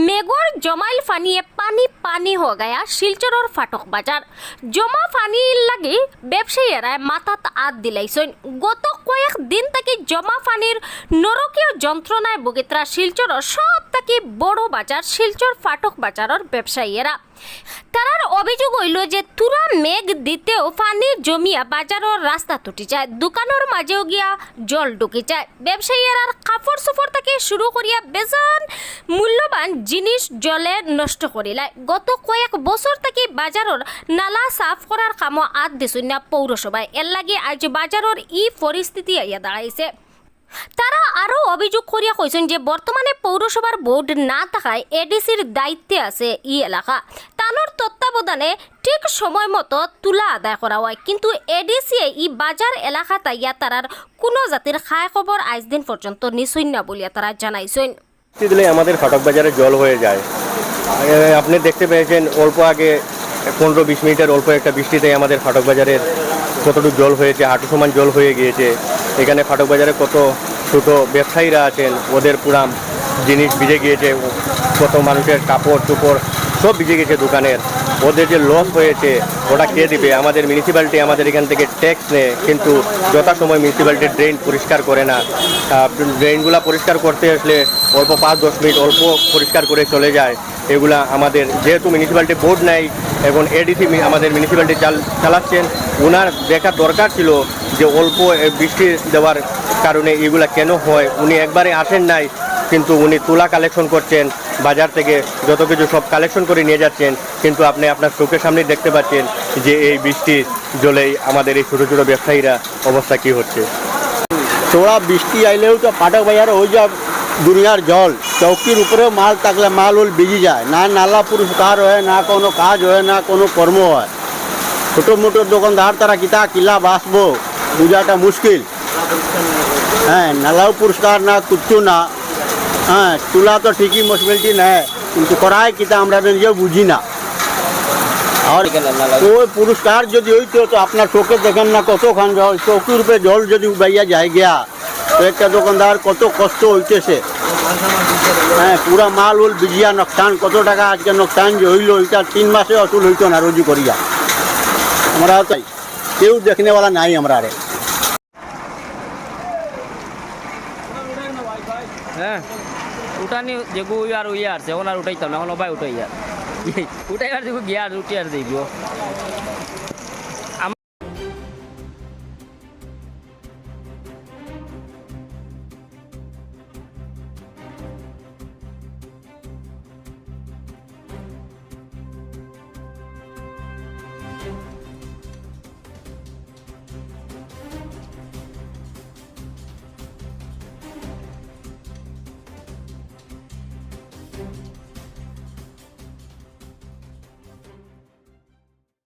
মেঘর জমাইল ফানিয়ে পানি পানি হয়ে গয়া শিলচর ফাটক বাজার জমা ফানি লাগে ব্যবসায়ীরা মাথাত আত দিলাইছেন গত কয়েক দিন থেকে জমা ফানির নরকীয় যন্ত্রণায় বগিত্রা শিলচর সব থেকে বড় বাজার, শিলচর ফাটক বাজারের ব্যবসায়ীরা। তারার অভিযোগ হইল যে তুরা মেঘ দিতেও পানি জমিয়া বাজারের রাস্তা তুটি যায়, দোকানের মাঝেও গিয়া জল ঢুকি যায়। ব্যবসায়ীরা কাপড় সুপড় থেকে শুরু করিয়া বেজান মূল্যবান জিনিস জলে নষ্ট করিলায়। গত কয়েক বছর থেকে বাজারের নালা সাফ করার কামও আত দিছুন না পৌরসভায়। এর লাগে আজ বাজারের ই পরিস্থিতি আইয়া দাঁড়াইছে। তারা আরও অভিযোগ করিয়া কইছেন যে বর্তমানে পৌরসভার বোর্ড না থাকায় এডিসির দায়িত্বে আছে ই এলাকা। তানোর তত্ত্বাবধানে ঠিক সময় মতো তুলা আদায় করা হয়। কিন্তু এডিসি ই বাজার এলাকা তাইয়া তারার কোনো জাতির খায় খবর আজ দিন পর্যন্ত নিছুন না বলিয়া তারা জানাইছেন। আমাদের ফাটক বাজারে জল হয়ে যায়। আপনি দেখতে পেয়েছেন, অল্প আগে পনেরো বিশ মিনিটের অল্প একটা বৃষ্টিতে আমাদের ফাটক বাজারের কতটুকু জল হয়েছে, হাঁটু সমান জল হয়ে গিয়েছে। এখানে ফাটক বাজারে কত ছোটো ব্যবসায়ীরা আছেন, ওদের পুরাম জিনিস ভিজে গিয়েছে কত মানুষের কাপড় চোপড় সব ভিজে গেছে দোকানের। ওদের যে লস হয়েছে ওটা কে দিবে? আমাদের মিউনিসিপ্যালিটি আমাদের এখান থেকে ট্যাক্স নেয়, কিন্তু যথাসময় মিউনিসিপ্যালিটি ড্রেন পরিষ্কার করে না। ড্রেনগুলো পরিষ্কার করতে আসলে অল্প পাঁচ দশ মিনিট অল্প পরিষ্কার করে চলে যায়। এগুলা আমাদের, যেহেতু মিউনিসিপ্যালিটি বোর্ড নাই, এখন এডিসি আমাদের মিউনিসিপ্যালিটি চাল, চালাচ্ছেন ওনার দেখার দরকার ছিল যে অল্প বৃষ্টি দেওয়ার কারণে এগুলা কেন হয়? উনি একবারে আসেন নাই কিন্তু উনি তুলা কালেকশন করছেন, বাজার থেকে যত কিছু সব কালেকশন করে নিয়ে যাচ্ছেন, কিন্তু আপনি আপনার চোখের সামনে দেখতে পাচ্ছেন যে এই বৃষ্টির জলেই আমাদের এই ছোটো ছোটো ব্যবসায়ীরা অবস্থা কী হচ্ছে। থোড়া বৃষ্টি আইলেও তো পাটক বাজারে ওই যা দুনিয়ার জল, চৌকির উপরেও মাল থাকলে মাল উল ভিজি যায়। না নালা পরিষ্কার হয়, না কোনো কাজ হয়, না কোনো কর্ম হয়। ছোটো মোটো দোকানদার তারা কিতা কিলা বাসবো বুঝাটা মুশকিল। হ্যাঁ নালাও পুরস্কার না, কিচ্ছু না। হ্যাঁ তুলা তো ঠিকই মুসিবিলিটি নেয়, কিন্তু করায় কিতা আমরা নিজেও বুঝি না। আর ওই পুরস্কার যদি হইতো, তো আপনার চোখে দেখেন না কতখান জল চৌকির উপরে জল যদি উবাইয়া যায় গিয়া, তো একটা দোকানদার কত কষ্ট হইতেছে। হ্যাঁ পুরা মাল উল বিজিয়া নোকসান কত টাকা আজকে নোকসান যে হইল, এটা তিন মাসে অতুল হইতো না রোজি করিয়া। আমরা তাই, কেউ দেখনেওয়ালা নাই আমরা রে হ্যাঁ। উঠানি যেগু আর উইয়া আসছে এখন আর উঠাইতাম না, এখন ভাই উঠাই আর উঠাইবার যেগু গিয়া আর উঠি আর দেখব